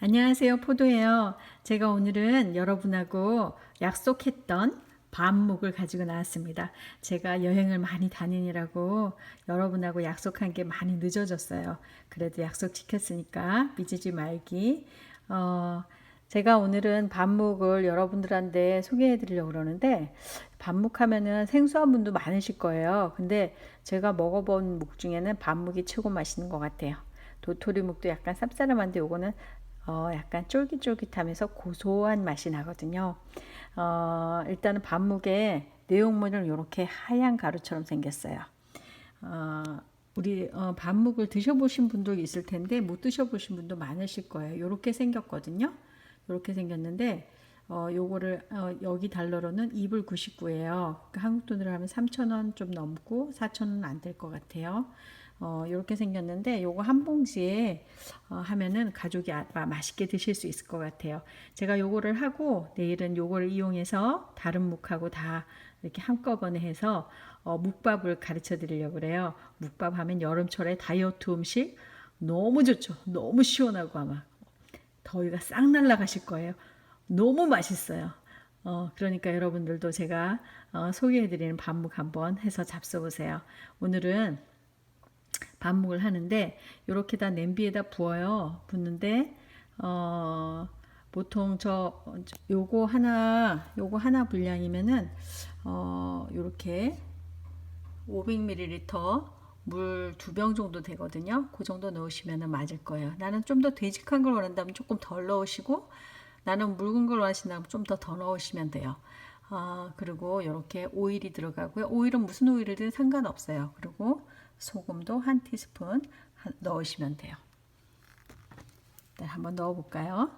안녕하세요. 포도예요. 제가 오늘은 여러분하고 약속했던 밥묵을 가지고 나왔습니다. 제가 여행을 많이 다니느라고 여러분하고 약속한 게 많이 늦어졌어요. 그래도 약속 지켰으니까 삐지지 말기. 어, 제가 오늘은 밥묵을 여러분들한테 소개해 드리려고 그러는데 밥묵 하면은 생소한 분도 많으실 거예요. 근데 제가 먹어본 묵 중에는 밥묵이 최고 맛있는 것 같아요. 도토리묵도 약간 쌉싸름한데 요거는 어, 약간 쫄깃쫄깃하면서 고소한 맛이 나거든요. 어, 일단은 밥묵의 내용물은 이렇게 하얀 가루처럼 생겼어요. 어, 우리 어, 밥묵을 드셔보신 분도 있을 텐데 못 드셔보신 분도 많으실 거예요. 이렇게 생겼거든요. 이렇게 생겼는데 어, 요거를 어, 여기 달러로는 2불 99예요. 한국 돈으로 하면 3,000원 좀 넘고 4,000원 안 될 것 같아요. 어, 이렇게 생겼는데 요거 한 봉지에 어, 하면은 가족이 아, 마- 맛있게 드실 수 있을 것 같아요. 제가 요거를 하고 내일은 요거를 이용해서 다른 묵하고 다 이렇게 한꺼번에 해서 어, 묵밥을 가르쳐 드리려고 그래요. 묵밥 하면 여름철에 다이어트 음식 너무 좋죠. 너무 시원하고 아마 더위가 싹 날아가실 거예요. 너무 맛있어요. 어, 그러니까 여러분들도 제가 어, 소개해드리는 밥묵 한번 해서 잡숴보세요. 오늘은 밥묵을 하는데 이렇게 다 냄비에다 부어요. 붓는데 어, 보통 저 요거 하나 요거 하나 분량이면은 어, 요렇게 500ml 물 두 병 정도 되거든요. 그 정도 넣으시면 맞을 거예요. 나는 좀 더 되직한 걸 원한다면 조금 덜 넣으시고 나는 묽은 걸 원하신다면 좀 더 더 넣으시면 돼요. 아, 그리고 이렇게 오일이 들어가고요. 오일은 무슨 오일이든 상관없어요. 그리고 소금도 한 티스푼 한- 넣으시면 돼요. 일단 한번 넣어볼까요?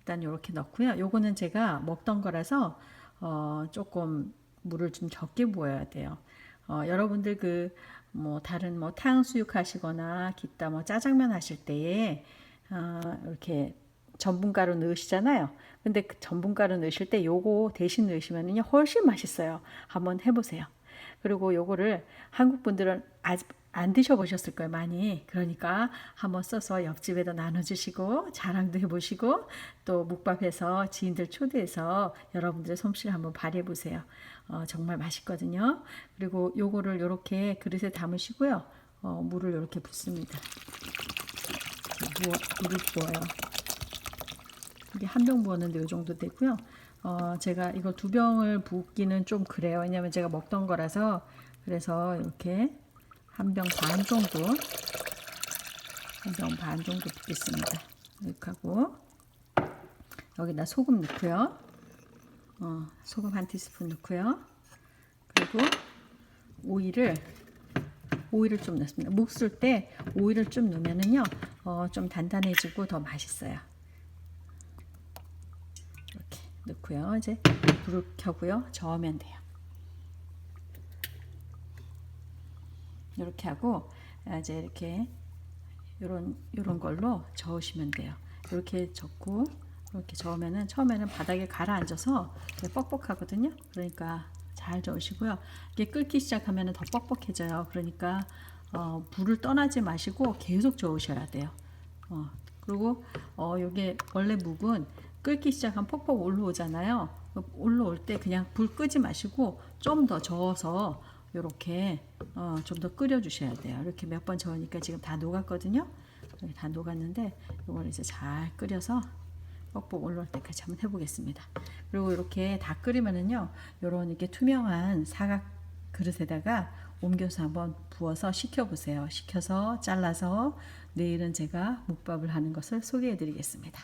일단 이렇게 넣고요. 요거는 제가 먹던 거라서 어, 조금 물을 좀 적게 부어야 돼요. 어, 여러분들 그 뭐 다른 뭐 탕수육 하시거나 기타 뭐 짜장면 하실 때에 어, 이렇게 전분가루 넣으시잖아요. 근데 그 전분가루 넣으실 때 요거 대신 넣으시면은요 훨씬 맛있어요. 한번 해보세요. 그리고 요거를 한국 분들은 아직 안 드셔보셨을 거예요, 많이. 그러니까 한번 써서 옆집에도 나눠주시고 자랑도 해보시고 또 묵밥해서 지인들 초대해서 여러분들의 솜씨를 한번 발휘해보세요. 어, 정말 맛있거든요. 그리고 요거를 이렇게 그릇에 담으시고요. 어, 물을 이렇게 붓습니다. 물을 부어요. 이게 한 병 부었는데 이 정도 되고요. 어, 제가 이거 두 병을 붓기는 좀 그래요. 왜냐면 제가 먹던 거라서 그래서 이렇게 한 병 반 정도 한 병 반 정도 붓겠습니다. 하고 여기다 소금 넣고요. 어, 소금 한 티스푼 넣고요. 그리고 오이를 오이를 좀 넣습니다. 묵쓸때 오이를 좀 넣으면은요, 어, 좀 단단해지고 더 맛있어요. 이렇게 넣고요. 이제 불을 켜고요. 저으면 돼요. 이렇게 하고 이제 이렇게 요런 요런 걸로 저으시면 돼요. 이렇게 적고 이렇게 저으면은 처음에는 바닥에 가라앉아서 뻑뻑하거든요. 그러니까 잘 저으시고요. 이게 끓기 시작하면은 더 뻑뻑해져요. 그러니까 어, 불을 떠나지 마시고 계속 저으셔야 돼요. 어, 그리고 어, 요게 원래 묵은 끓기 시작하면 퍽퍽 올라오잖아요. 올라올 때 그냥 불 끄지 마시고 좀 더 저어서 이렇게 어, 좀 더 끓여 주셔야 돼요. 이렇게 몇 번 저으니까 지금 다 녹았거든요. 이렇게 다 녹았는데 이걸 이제 잘 끓여서 뻑뻑 올라올 때까지 한번 해보겠습니다. 그리고 이렇게 다 끓이면은요, 요런 이렇게 투명한 사각 그릇에다가 옮겨서 한번 부어서 식혀보세요. 식혀서 잘라서 내일은 제가 묵밥을 하는 것을 소개해 드리겠습니다.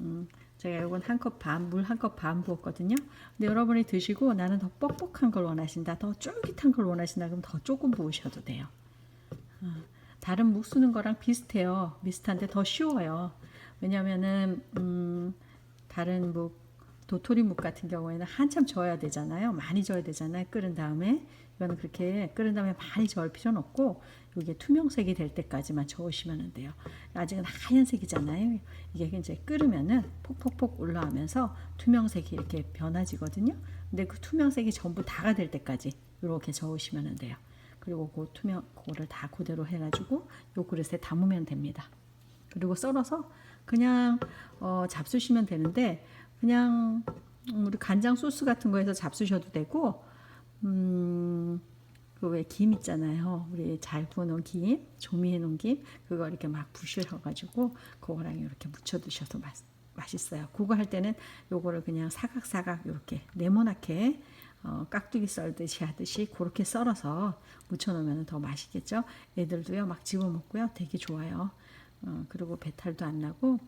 음, 제가 이건 한 컵 반, 물 한 컵 반 부었거든요. 근데 여러분이 드시고 나는 더 뻑뻑한 걸 원하신다, 더 쫄깃한 걸 원하신다, 그럼 더 조금 부으셔도 돼요. 어, 다른 묵 쓰는 거랑 비슷해요. 비슷한데 더 쉬워요. 왜냐면은, 음, 다른 묵, 도토리 묵 같은 경우에는 한참 저어야 되잖아요. 많이 저어야 되잖아요. 끓은 다음에. 이거는 그렇게 끓은 다음에 많이 저을 필요는 없고, 이게 투명색이 될 때까지만 저으시면 돼요. 아직은 하얀색이잖아요. 이게 이제 끓으면은 폭폭폭 올라오면서 투명색이 이렇게 변화지거든요. 근데 그 투명색이 전부 다가 될 때까지 이렇게 저으시면 돼요. 그리고 그 투명 그거를 다 그대로 해가지고 요 그릇에 담으면 됩니다. 그리고 썰어서 그냥 어, 잡수시면 되는데 그냥 음, 우리 간장 소스 같은 거에서 잡수셔도 되고 음, 그왜김 있잖아요. 우리 잘 구워놓은 김, 조미해 놓은 김, 그거 이렇게 막 부셔가지고 그거랑 이렇게 무쳐 드셔도 맛, 맛있어요. 그거 할 때는 요거를 그냥 사각사각 이렇게 네모나게 어, 깍두기 썰듯이 하듯이 그렇게 썰어서 무쳐 놓으면 더 맛있겠죠. 애들도요 막 집어 먹고요, 되게 좋아요. 어, 그리고 배탈도 안 나고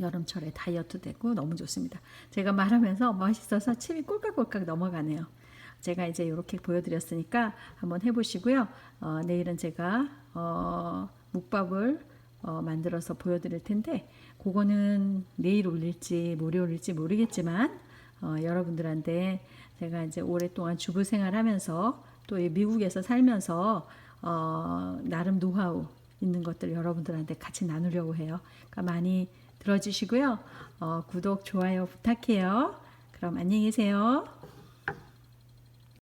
여름철에 다이어트 되고 너무 좋습니다. 제가 말하면서 맛있어서 침이 꼴깍꼴깍 넘어가네요. 제가 이제 이렇게 보여드렸으니까 한번 해보시고요. 어, 내일은 제가 어, 묵밥을 어, 만들어서 보여드릴 텐데 그거는 내일 올릴지 모레 올릴지 모르겠지만 어, 여러분들한테 제가 이제 오랫동안 주부 생활하면서 또이 미국에서 살면서 어, 나름 노하우 있는 것들 여러분들한테 같이 나누려고 해요. 그러니까 많이 들어주시고요. 어, 구독, 좋아요 부탁해요. 그럼 안녕히 계세요.